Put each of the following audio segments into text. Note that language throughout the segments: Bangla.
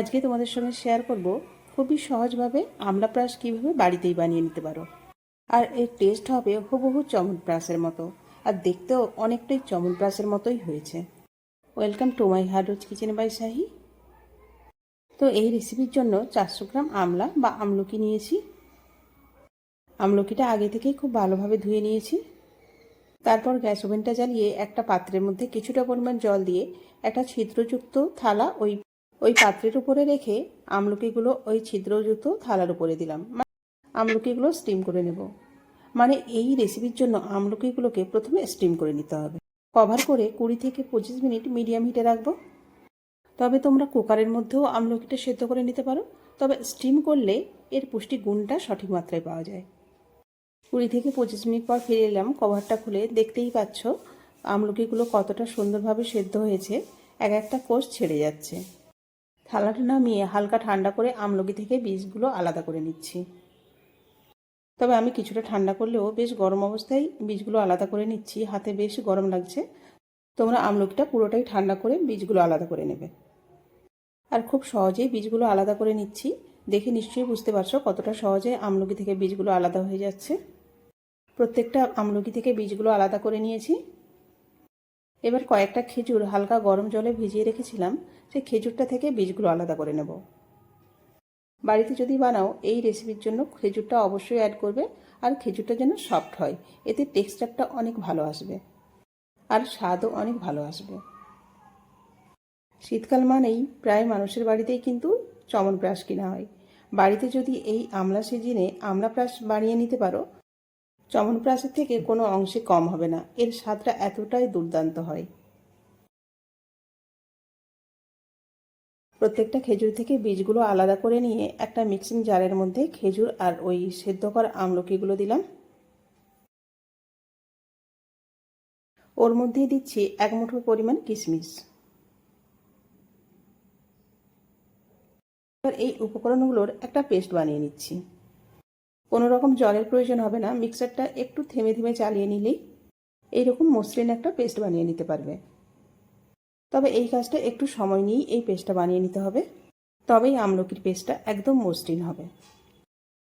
আজকে তোমাদের সঙ্গে শেয়ার করব খুবই সহজভাবে আমলা প্রাস কীভাবে বাড়িতেই বানিয়ে নিতে পারো। আর এর টেস্ট হবে হুবহু চমনপ্রাসের মতো। আর দেখতেও অনেকটাই চমনপ্রাসের মতোই হয়েছে। ওয়েলকাম টু মাই হার্ডওয়াজ কিচেন বাই শাহি তো এই রেসিপির জন্য চারশো গ্রাম আমলা বা আমলকি নিয়েছি। আমলকিটা আগে থেকেই খুব ভালোভাবে ধুয়ে নিয়েছি। তারপর গ্যাস ওভেনটা জ্বালিয়ে একটা পাত্রের মধ্যে কিছুটা পরিমাণ জল দিয়ে একটা ছিদ্রযুক্ত থালা ওই ওই পাত্রের উপরে রেখে আমলকিগুলো ওই ছিদ্রযুক্ত থালার উপরে দিলাম। আমলকিগুলো স্টিম করে নেব। মানে এই রেসিপির জন্য আমলকিগুলোকে প্রথমে স্টিম করে নিতে হবে। কভার করে কুড়ি থেকে পঁচিশ মিনিট মিডিয়াম হিটে রাখব। তবে তোমরা কুকারের মধ্যেও আমলকিটা সেদ্ধ করে নিতে পারো। তবে স্টিম করলে এর পুষ্টি গুণটা সঠিক মাত্রায় পাওয়া যায়। কুড়ি থেকে পঁচিশ মিনিট পর ফিরে এলাম। কভারটা খুলে দেখতেই পাচ্ছ, আমলকিগুলো কতটা সুন্দরভাবে সেদ্ধ হয়েছে। এক একটা কোষ ছেড়ে যাচ্ছে। থালাটা নামিয়ে হালকা ঠান্ডা করে আমলকি থেকে বীজগুলো আলাদা করে নিচ্ছি। তবে আমি কিছুটা ঠান্ডা করলেও বেশ গরম অবস্থায় বীজগুলো আলাদা করে নিচ্ছি। হাতে বেশ গরম লাগছে। তোমরা আমলকিটা পুরোটাই ঠান্ডা করে বীজগুলো আলাদা করে নেবে। আর খুব সহজেই বীজগুলো আলাদা করে নিচ্ছি। দেখে নিশ্চয়ই বুঝতে পারছ কতটা সহজে আমলকি থেকে বীজগুলো আলাদা হয়ে যাচ্ছে। প্রত্যেকটা আমলকি থেকে বীজগুলো আলাদা করে নিয়েছি। এবার কয়েকটা খেজুর হালকা গরম জলে ভিজিয়ে রেখেছিলাম, সেই খেজুরটা থেকে বীজগুলো আলাদা করে নেব। বাড়িতে যদি বানাও, এই রেসিপির জন্য খেজুরটা অবশ্যই অ্যাড করবে, আর খেজুরটা যেন সফট হয়, এতে টেক্সচারটা অনেক ভালো আসবে, আর স্বাদও অনেক ভালো আসবে। শীতকাল মানেই প্রায় মানুষের বাড়িতেই কিন্তু চমন চমনপ্রাশ কিনা হয়। বাড়িতে যদি এই আমলা সিজিনে আমলা প্রাশ বানিয়ে নিতে পারো চমনপ্রাশের থেকে কোনো অংশে কম হবে না। এর স্বাদটা এতটাই দুর্দান্ত হয়। প্রত্যেকটা খেজুর থেকে বীজগুলো আলাদা করে নিয়ে একটা মিক্সিং জারের মধ্যে খেজুর আর ওই সেদ্ধ করা আমলকিগুলো দিলাম। ওর মধ্যেই দিচ্ছি এক মুঠো পরিমাণ কিশমিশ। এবার এই উপকরণগুলোর একটা পেস্ট বানিয়ে নিচ্ছি। কোনো রকম জলের প্রয়োজন হবে না। মিক্সারটা একটু থেমে থেমে চালিয়ে নিলেই এইরকম মসৃণ একটা পেস্ট বানিয়ে নিতে পারবে। তবে এই কাজটা একটু সময় নিয়েই এই পেস্টটা বানিয়ে নিতে হবে। তবেই আমলকির পেস্টটা একদম মসৃণ হবে।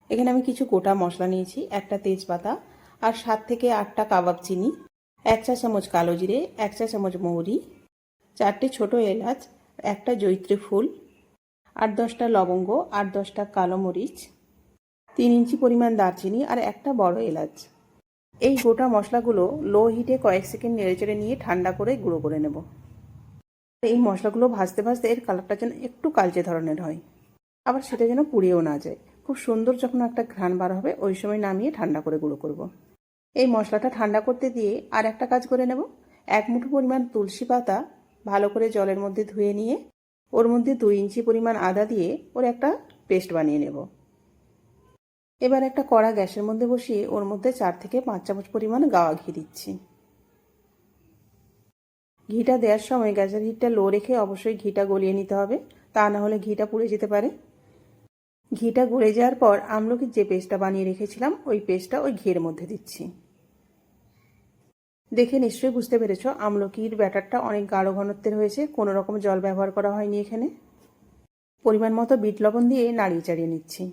এখানে আমি কিছু গোটা মশলা নিয়েছি, একটা তেজপাতা আর সাত থেকে আটটা কাবাব চিনি, এক চা চামচ কালো জিরে, এক চা চামচ মৌরি, চারটে ছোট এলাচ, একটা জৈত্রী ফুল, আট দশটা লবঙ্গ, আট দশটা কালো মরিচ তিন ইঞ্চি পরিমাণ দারচিনি আর একটা বড় এলাচ। এই গোটা মশলাগুলো লো হিটে কয়েক সেকেন্ড নেড়েচেড়ে নিয়ে ঠান্ডা করে গুঁড়ো করে নেব। এই মশলাগুলো ভাজতে ভাজতে এর কালারটা যেন একটু কালচে ধরনের হয়। আবার সেটা যেন পুড়িয়েও না যায়। খুব সুন্দর যখন একটা ঘ্রাণ বার হবে, ওই সময় নামিয়ে ঠান্ডা করে গুঁড়ো করব। এই মশলাটা ঠান্ডা করতে দিয়ে আর একটা কাজ করে নেব। এক মুঠো পরিমাণ তুলসী পাতা ভালো করে জলের মধ্যে ধুয়ে নিয়ে, ওর মধ্যে দুই ইঞ্চি পরিমাণ আদা দিয়ে ওর একটা পেস্ট বানিয়ে নেব। এবার একটা কড়া গ্যাসের মধ্যে বসিয়ে ওর মধ্যে চার থেকে পাঁচ চামচ পরিমাণ গাওয়া ঘি দিচ্ছি। ঘিটা দেওয়ার সময় গ্যাসের হিটটা লো রেখে অবশ্যই ঘিটা গলিয়ে নিতে হবে, তা না হলে ঘিটা পুড়ে যেতে পারে। ঘিটা গলে যাওয়ার পর আমলকির যে পেস্টটা বানিয়ে রেখেছিলাম, ওই পেস্টটা ওই ঘিয়ের মধ্যে দিচ্ছি। দেখে নিশ্চয়ই বুঝতে পেরেছ, আমলকির ব্যাটারটা অনেক গাঢ় ঘনত্বের হয়েছে, কোনো রকম জল ব্যবহার করা হয়নি এখানে। পরিমাণ মতো বিট লবণ দিয়ে নাড়িয়ে চাড়িয়ে নিচ্ছি।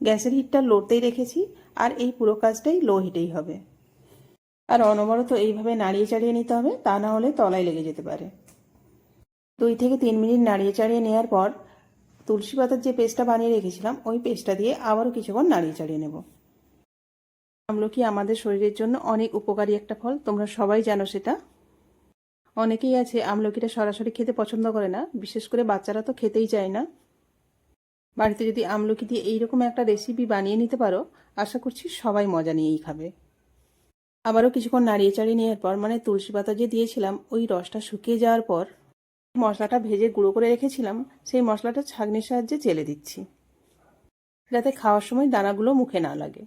গ্যাসের হিটটা লোতেই রেখেছি, আর এই পুরো কাজটাই লো হিটেই হবে। আর অনবরত এইভাবে নাড়িয়ে চাড়িয়ে নিতে হবে, তা না হলে তলায় লেগে যেতে পারে। দুই থেকে তিন মিনিট নাড়িয়ে চাড়িয়ে নেওয়ার পর তুলসী পাতার যে পেস্টটা বানিয়ে রেখেছিলাম, ওই পেস্টটা দিয়ে আবারও কিছুক্ষণ নাড়িয়ে চাড়িয়ে নেব। আমলকি আমাদের শরীরের জন্য অনেক উপকারী একটা ফল, তোমরা সবাই জানো সেটা। অনেকেই আছে আমলকিটা সরাসরি খেতে পছন্দ করে না, বিশেষ করে বাচ্চারা তো খেতেই চায় না। বাড়িতে যদি আমলকি দিয়ে এইরকম একটা রেসিপি বানিয়ে নিতে পারো, আশা করছি সবাই মজা নিয়েই খাবে। আবারও কিছুক্ষণ নাড়িয়ে চাড়িয়ে নেওয়ার পর মানে তুলসী পাতা যে দিয়েছিলাম, ওই রসটা শুকিয়ে যাওয়ার পর মশলাটা ভেজে গুঁড়ো করে রেখেছিলাম, সেই মশলাটা ছাগনির সাহায্যে চেলে দিচ্ছি। যাতে খাওয়ার সময় দানাগুলো মুখে না লাগে।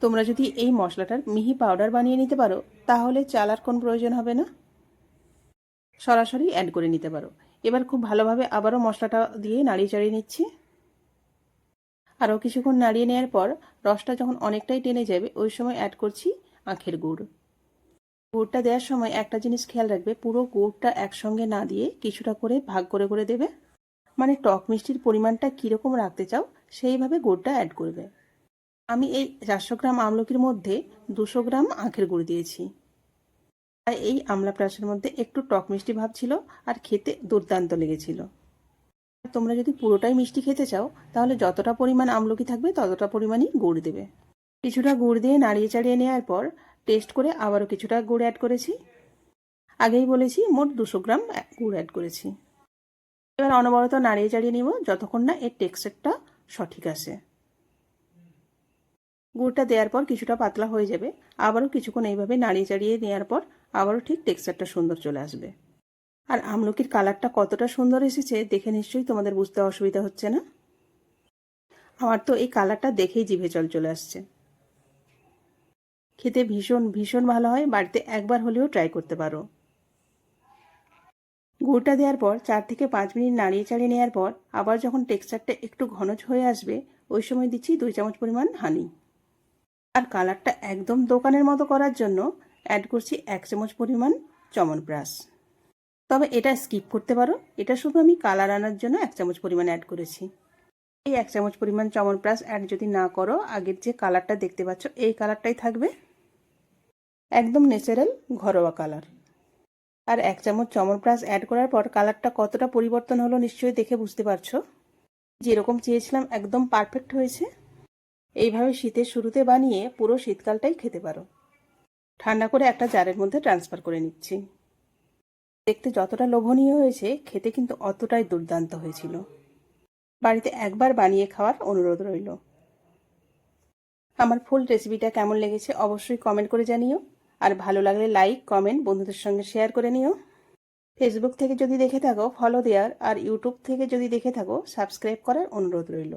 তোমরা যদি এই মশলাটার মিহি পাউডার বানিয়ে নিতে পারো, তাহলে চালার কোন প্রয়োজন হবে না? সরাসরি অ্যাড করে নিতে পারো। এবার খুব ভালোভাবে আবারও মশলাটা দিয়ে নাড়িয়ে চাড়িয়ে নিচ্ছি। আরও কিছুক্ষণ নাড়িয়ে নেওয়ার পর রসটা যখন অনেকটাই টেনে যাবে, ওই সময় অ্যাড করছি আখের গুড়। গুড়টা দেওয়ার সময় একটা জিনিস খেয়াল রাখবে, পুরো গুড়টা একসঙ্গে না দিয়ে কিছুটা করে ভাগ করে করে দেবে। মানে টক মিষ্টির পরিমাণটা কীরকম রাখতে চাও, সেইভাবে গুড়টা অ্যাড করবে। আমি এই চারশো গ্রাম আমলকির মধ্যে দুশো গ্রাম আখের গুড় দিয়েছি। তাই এই আমলা প্রাসের মধ্যে একটু টক মিষ্টি ভাব ছিল আর খেতে দুর্দান্ত লেগেছিল। তোমরা যদি পুরোটাই মিষ্টি খেতে চাও, তাহলে যতটা পরিমাণ আমলকি থাকবে, ততটা পরিমাণই গুড় দেবে। কিছুটা গুড় দিয়ে নাড়িয়ে চাড়িয়ে নেওয়ার পর টেস্ট করে আবারও কিছুটা গুড় অ্যাড করেছি। আগেই বলেছি, মোট দুশো গ্রাম গুড় অ্যাড করেছি। এবার অনবরত নাড়িয়ে চাড়িয়ে নিব যতক্ষণ না এর টেক্সচারটা সঠিক আসে। গুড়টা দেওয়ার পর কিছুটা পাতলা হয়ে যাবে। আবারও কিছুক্ষণ এইভাবে নাড়িয়ে চাড়িয়ে নেওয়ার পর আবারও ঠিক টেক্সচারটা সুন্দর চলে আসবে। আর আমলকির কালারটা কতটা সুন্দর এসেছে দেখে নিশ্চয়ই তোমাদের বুঝতে অসুবিধা হচ্ছে না? আমার তো এই কালারটা দেখেই জিভে জল চলে আসছে। খেতে ভীষণ ভীষণ ভালো হয়, বাড়িতে একবার হলেও ট্রাই করতে পারো। গুড়টা দেওয়ার পর, চার থেকে পাঁচ মিনিট নাড়িয়ে চাড়িয়ে নেওয়ার পর, আবার যখন টেক্সচারটা একটু ঘন হয়ে আসবে, ওই সময় দিচ্ছি দুই চামচ পরিমাণ হানি আর কালারটা একদম দোকানের মতো করার জন্য অ্যাড করছি এক চামচ পরিমাণ চমনপ্রাশ তবে এটা স্কিপ করতে পারো। এটা শুধু আমি কালার আনার জন্য এক চামচ পরিমাণ অ্যাড করেছি। এই এক চামচ পরিমাণ চমনপ্রাশ অ্যাড যদি না করো, আগের যে কালারটা দেখতে পাচ্ছ, এই কালারটাই থাকবে একদম ন্যাচারাল ঘরোয়া কালার আর এক চামচ চমনপ্রাশ অ্যাড করার পর কালারটা কতটা পরিবর্তন হলো নিশ্চয়ই দেখে বুঝতে পারছ। যেরকম চেয়েছিলাম একদম পারফেক্ট হয়েছে। এইভাবে শীতের শুরুতে বানিয়ে পুরো শীতকালটাই খেতে পারো। ঠান্ডা করে একটা জারের মধ্যে ট্রান্সফার করে নিচ্ছি। দেখতে যতটা লোভনীয় হয়েছে, খেতে কিন্তু অতটাই দুর্দান্ত হয়েছিল। বাড়িতে একবার বানিয়ে খাওয়ার অনুরোধ রইল। আমার ফুল রেসিপিটা কেমন লেগেছে অবশ্যই কমেন্ট করে জানিও। আর ভালো লাগলে লাইক কমেন্ট বন্ধুদের সঙ্গে শেয়ার করে নিও। ফেসবুক থেকে যদি দেখে থাকো ফলো দেওয়ার আর ইউটিউব থেকে যদি দেখে থাকো সাবস্ক্রাইব করার অনুরোধ রইল।